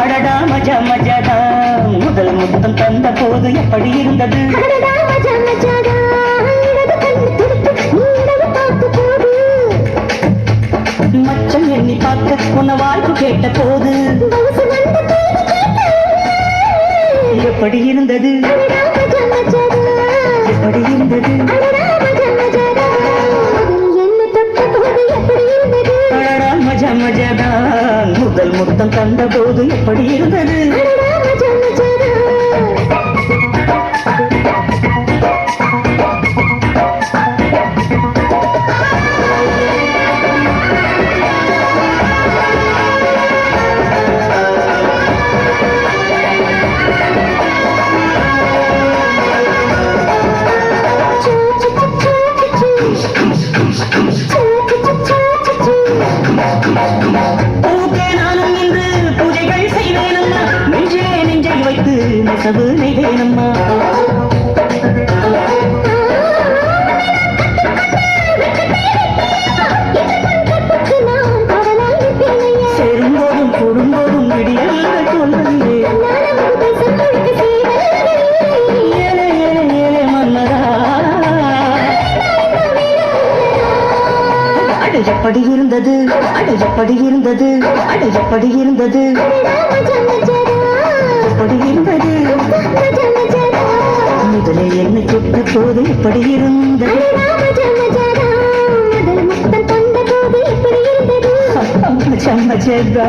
அடடா மஜா மஜாதா முதல் முத்தம் தந்த போது எப்படி இருந்தது? மச்சம் எண்ணி பார்க்க உன்ன வாழ்வு கேட்ட போது எப்படி இருந்தது? எப்படி இருந்தது? முதல் முத்தம் தந்த போது எப்படி இருந்தது? வைத்து நெசவு நெய்வேனம்மா சேரும்போதும் கூடும்போதும் விடியல்கள் சொல்வதிலே எப்படி இருந்தது? அட எப்படி இருந்தது? அட எப்படி இருந்தது? எப்படி இருந்தது? முதலே என்னை தொட்ட போது எப்படி இருந்தது மச்சம் மச்சதா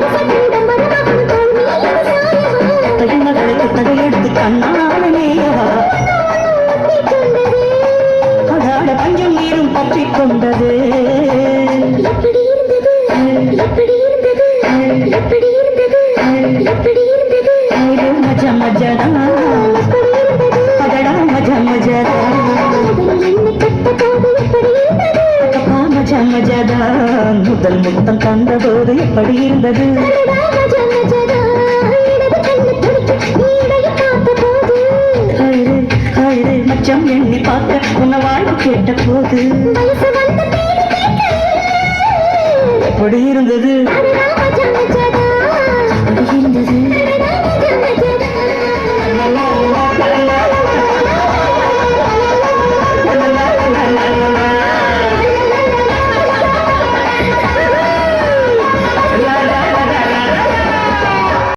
பற்றி கொண்டது எப்படி இருந்தது எப்படி இருந்தது எப்படி இருந்தது எப்படி இருந்தது மஜ மஜடா அடடா மஜ மஜடா மஜ மஜடா முதல் முத்தம் தந்த போது எப்படி இருந்தது மச்சம் எண்ணி பார்க்க உன்னை வாழ்வு கேட்ட போது எப்படி இருந்தது?